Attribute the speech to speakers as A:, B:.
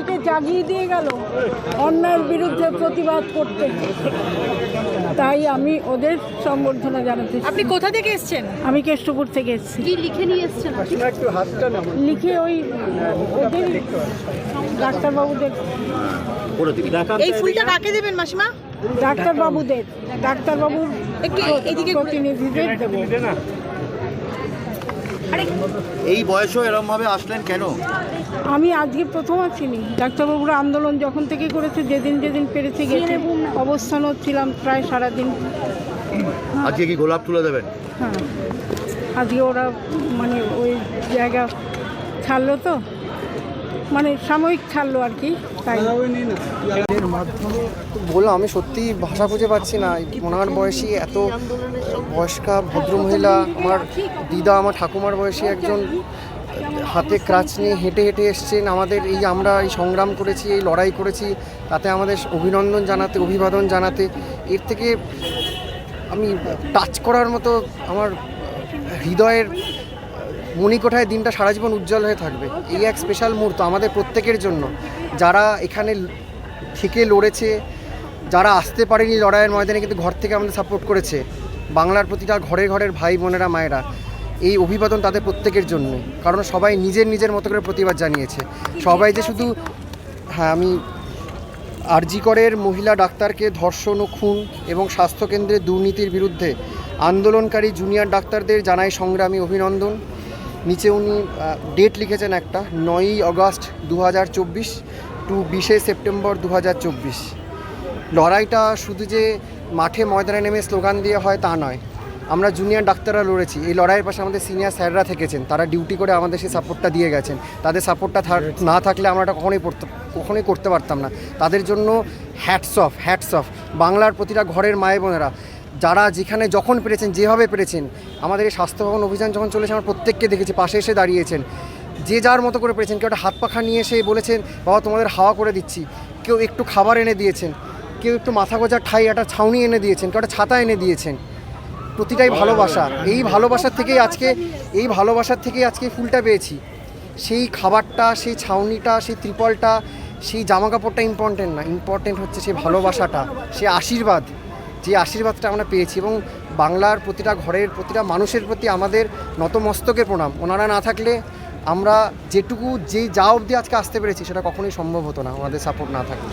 A: সবাইকে জাগিয়ে দিয়ে গেল অন্যায়ের বিরুদ্ধে প্রতিবাদ করতে। তাই আমি ওদের সম্বর্ধনা জানাতে
B: আপনি কোথা থেকে এসেছেন?
A: আমি কেষ্টপুর থেকে এসেছি।
B: লিখে নিয়ে এসেছেন?
A: লিখে ওই ওদের ডাক্তারবাবুদের।
B: এই ফুলটা কাকে দেবেন মাসিমা?
A: ডাক্তারবাবুদের। ডাক্তারবাবুর
B: একটু এদিকে
A: প্রতিনিধিদের দেবো।
C: এই বয়সেও এরকমভাবে আসলেন কেন?
A: আমি আজকে প্রথম আসিনি। ডাক্তারবাবুরা আন্দোলন যখন থেকে করেছে যেদিন যেদিন পেরেছে গেছে অবস্থান হচ্ছিলাম প্রায় সারাদিন।
C: আজকে কি গোলাপ তুলে দেবেন?
A: হ্যাঁ। আজকে ওরা মানে ওই জায়গা ছাড়লো তো। মানে সাময়িক ছাড়লো আর কি, তাই।
D: বললাম, আমি সত্যি ভাষা খুঁজে পাচ্ছি না। ওনার বয়সী এত বয়স্কা ভদ্রমহিলা আমার দিদা, আমার ঠাকুমার বয়সী একজন, হাতে ক্রাচ নিয়ে হেঁটে হেঁটে এসছেন। আমাদের এই আমরা এই সংগ্রাম করেছি, এই লড়াই করেছি, তাতে আমাদের অভিনন্দন জানাতে, অভিবাদন জানাতে, এর থেকে আমি টাচ করার মতো আমার হৃদয়ের মণিকোঠায় দিনটা সারা জীবন উজ্জ্বল হয়ে থাকবে। এই এক স্পেশাল মুহূর্ত আমাদের প্রত্যেকের জন্য। যারা এখানে থেকে লড়েছে, যারা আসতে পারেনি লড়াইয়ের ময়দানে কিন্তু ঘর থেকে আমাদের সাপোর্ট করেছে। বাংলার প্রতিটা ঘরে ঘরের ভাই বোনেরা, মায়েরা, এই অভিবাদন তাদের প্রত্যেকের জন্য। কারণ সবাই নিজের নিজের মতো করে প্রতিবাদ জানিয়েছে। সবাই যে শুধু হ্যাঁ আমি আরজিকরের মহিলা ডাক্তারকে ধর্ষণ ও খুন এবং স্বাস্থ্যকেন্দ্রে দুর্নীতির বিরুদ্ধে আন্দোলনকারী জুনিয়র ডাক্তারদের জানাই সংগ্রামী অভিনন্দন। নিচে উনি ডেট লিখেছেন একটা নয়ই আগস্ট দু হাজার চব্বিশ টু বিশে সেপ্টেম্বর দু হাজার চব্বিশ। লড়াইটা শুধু যে মাঠে ময়দানে নেমে স্লোগান দিয়ে হয় তা নয়। আমরা জুনিয়র ডাক্তাররা লড়েছি। এই লড়াইয়ের পাশে আমাদের সিনিয়র স্যাররা থেকেছেন। তারা ডিউটি করে আমাদের সেই সাপোর্টটা দিয়ে গেছেন। তাদের সাপোর্টটা না থাকলে আমরা এটা কখনোই পড়তে কখনোই করতে পারতাম না। তাদের জন্য হ্যাটস অফ হ্যাটস অফ বাংলার প্রতিটা ঘরের মায়ে বোনেরা যারা যেখানে যখন পেরেছেন, যেভাবে পেরেছেন, আমাদের এই স্বাস্থ্য ভবন অভিযান যখন চলেছে, আমরা প্রত্যেককে দেখেছি, পাশে এসে দাঁড়িয়েছেন। যে যার মতো করে পেরেছেন, কেউ একটা হাত পাখা নিয়ে এসে বলেছেন, বাবা, তোমাদের হাওয়া করে দিচ্ছি। কেউ একটু খাবার এনে দিয়েছেন, কেউ একটু মাথা গোজার ঠাই, একটা ছাউনি এনে দিয়েছেন, কেউ একটা ছাতা এনে দিয়েছেন। প্রতিটাই ভালোবাসা। এই ভালোবাসার থেকেই আজকে, এই ভালোবাসার থেকেই আজকে ফুলটা পেয়েছি। সেই খাবারটা, সেই ছাউনিটা, সেই ত্রিপলটা, সেই জামা কাপড়টা ইম্পর্টেন্ট না ইম্পর্টেন্ট হচ্ছে সেই ভালোবাসাটা, সেই আশীর্বাদ। যে আশীর্বাদটা আমরা পেয়েছি এবং বাংলার প্রতিটা ঘরের প্রতিটা মানুষের প্রতি আমাদের নতমস্তকের প্রণাম। ওনারা না থাকলে আমরা যেটুকু যে যা অবধি আজকে আসতে পেরেছি, সেটা কখনোই সম্ভব হতো না, আমাদের সাপোর্ট না থাকলে।